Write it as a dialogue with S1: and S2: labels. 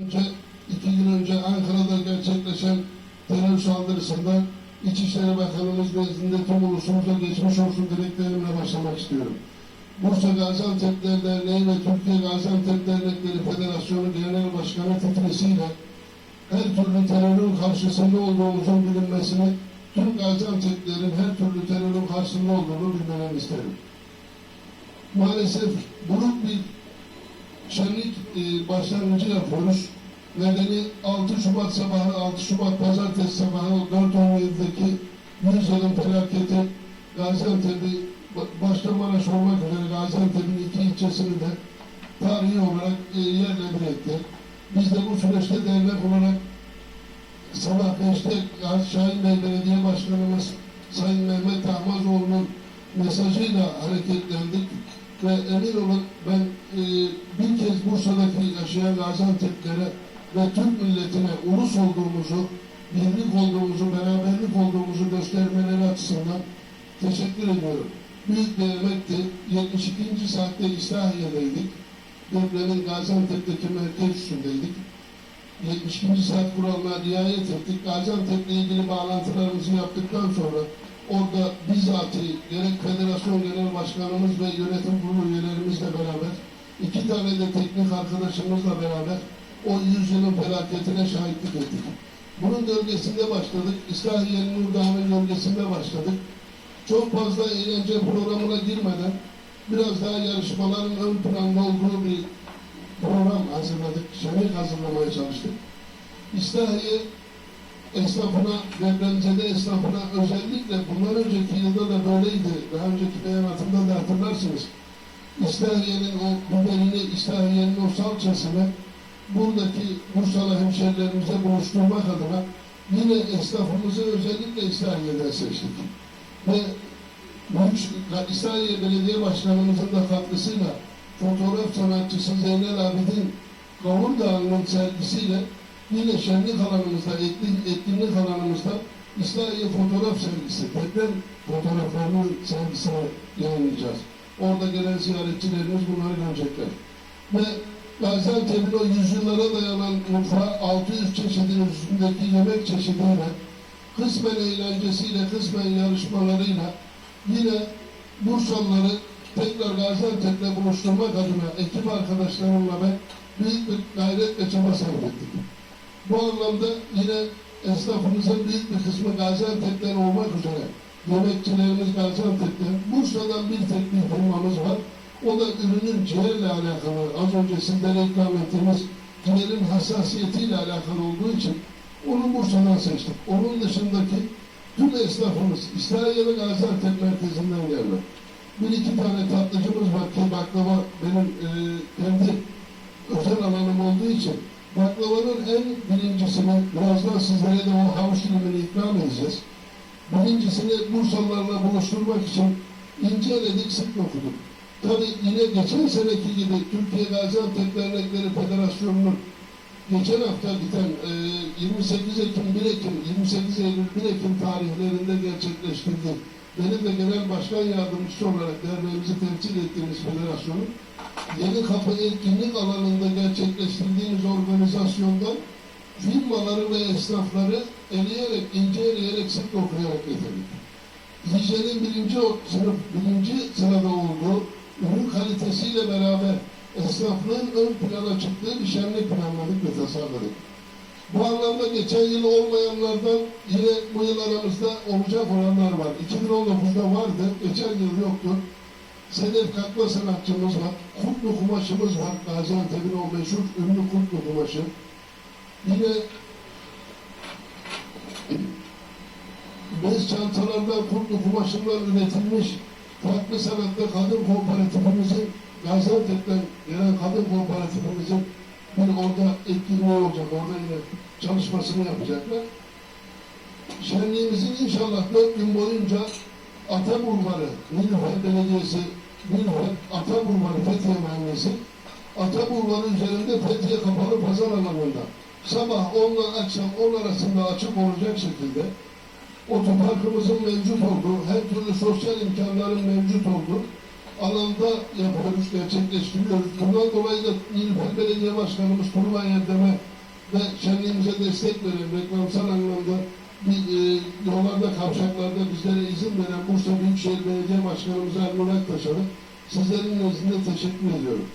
S1: Önce, iki gün önce Ankara'da gerçekleşen terör saldırısında İçişleri Bakanımız nezdinde tüm ulusumuza geçmiş olsun dileklerimle başlamak istiyorum. Bursa Gaziantep Derneği ve Türkiye Gaziantep Dernekleri Federasyonu Genel Başkanı titresiyle her türlü terörün karşısında olduğumuzun bilinmesini, tüm Gaziantep'lerin her türlü terörün karşısında olduğunu bilmelerini isterim. Maalesef buruk bir şenlik e, başlangıcı yapıyoruz. Nedeni 6 Şubat sabahı, 6 Şubat pazartesi sabahı 4.17'deki 100 yılın felaketi Gaziantep'i ba- başta Maraş olmak üzere Gaziantep'in iki ilçesini de tarihi olarak e, yerle bir etti. Biz de bu süreçte dernek olarak sabah 5'te Gazi Şahin Bey Belediye Başkanımız Sayın Mehmet Ahmazoğlu'nun mesajıyla hareketlendik ve emin olun ben e, bir kez Bursa'daki yaşayan Gaziantep'lere ve Türk milletine ulus olduğumuzu, birlik olduğumuzu, beraberlik olduğumuzu göstermeleri açısından teşekkür ediyorum. Büyük emekti. 72. saatte İslahiye'deydik. Depremin Gaziantep'teki merkez üstündeydik. 72. saat kuralına riayet ettik. Gaziantep'le ilgili bağlantılarımızı yaptıktan sonra orada bizzati gerek federasyon genel başkanımız ve yönetim kurulu üyelerimizle beraber iki tane de teknik arkadaşımızla beraber o yüzyılın felaketine şahitlik ettik. Bunun gölgesinde başladık. İslahiye'nin Nurdağ'ın gölgesinde başladık. Çok fazla eğlence programına girmeden biraz daha yarışmaların ön planda olduğu bir program hazırladık. Şenlik hazırlamaya çalıştık. İslahiye esnafına, depremzede esnafına özellikle bundan önceki yılda da böyleydi. Daha önceki beyanatımda da hatırlarsınız. İslahiye'nin o biberini, İslahiye'nin o salçasını buradaki Bursalı hemşerilerimize buluşturmak adına yine esnafımızı özellikle İslahiye'den seçtik. Ve İslahiye Belediye Başkanımızın da katkısıyla fotoğraf sanatçısı Zeynel Abidin Kavur Dağı'nın sergisiyle yine şenlik alanımızda, etkinlik, alanımızda İslahiye fotoğraf sergisi, deprem fotoğraflarının sergisini yayınlayacağız. Orada gelen ziyaretçilerimiz bunları görecekler. Ve Gaziantep'in o yüzyıllara dayanan mutfağı 600 çeşidin üstündeki yemek çeşidiyle, kısmen eğlencesiyle, kısmen yarışmalarıyla yine Bursalıları tekrar Gaziantep'le buluşturmak adına ekip arkadaşlarımla ben büyük bir gayret ve çaba sarf. Bu anlamda yine esnafımızın büyük bir kısmı Gaziantep'ten olmak üzere yemekçilerimiz Gaziantep'ten, Bursa'dan bir tek bir firmamız var. O da ürünün ciğerle alakalı, az önce sizlere ikram ettiğimiz ciğerin hassasiyetiyle alakalı olduğu için onu Bursa'dan seçtik. Onun dışındaki tüm esnafımız İslahiye ve Gaziantep merkezinden geldi. Bir iki tane tatlıcımız var ki baklava benim e, kendi özel alanım olduğu için baklavanın en birincisini birazdan sizlere de o havuç dilimini ikram edeceğiz. Birincisini Bursalılarla buluşturmak için inceledik, sık okuduk. Tabi yine geçen seneki gibi Türkiye Gaziantep Dernekleri Federasyonu'nun geçen hafta biten e, 28 Ekim 1 Ekim 28 Eylül 1 Ekim tarihlerinde gerçekleştirdi. Benim de genel başkan yardımcısı olarak derneğimizi temsil ettiğimiz federasyonun Yeni Kapı etkinlik alanında gerçekleştirdiğimiz organizasyondan firmaları ve esnafları eleyerek, ince eleyerek sık okuyarak getirdik. Hijyenin birinci sınıf, birinci sırada olduğu ürün kalitesiyle beraber esnaflığın ön plana çıktığı bir şenlik planladık ve tasarladık. Bu anlamda geçen yıl olmayanlardan yine bu yıl aramızda olacak olanlar var. 2019'da vardı, geçen yıl yoktu. Sedef katma sanatçımız var, kurtlu kumaşımız var, Gaziantep'in o meşhur ünlü kurtlu kumaşı. Yine bez çantalardan kurtlu kumaşından üretilmiş farklı sanatta kadın kooperatifimizin Gaziantep'ten gelen kadın kooperatifimizin bir orada etkinliği olacak. Orada yine çalışmasını yapacaklar. Şenliğimizin inşallah dört gün boyunca Ata Bulvarı, Nilüfer Belediyesi, Nilüfer Ata Bulvarı Fethiye Mahallesi, Ata Bulvarı üzerinde Fethiye Kapalı Pazar alanında. Sabah 10 ile akşam 10 arasında açık olacak şekilde otoparkımızın mevcut olduğu, her türlü sosyal imkanların mevcut olduğu alanda yapıyoruz, gerçekleştiriyoruz. Bundan dolayı da Nilüfer Belediye Başkanımız Turban Yerdem'e ve şenliğimize destek veren, reklamsal anlamda bir, yollarda, kavşaklarda bizlere izin veren Bursa Büyükşehir Belediye Başkanımıza Aktaş'a da sizlerin nezdinde teşekkür ediyorum.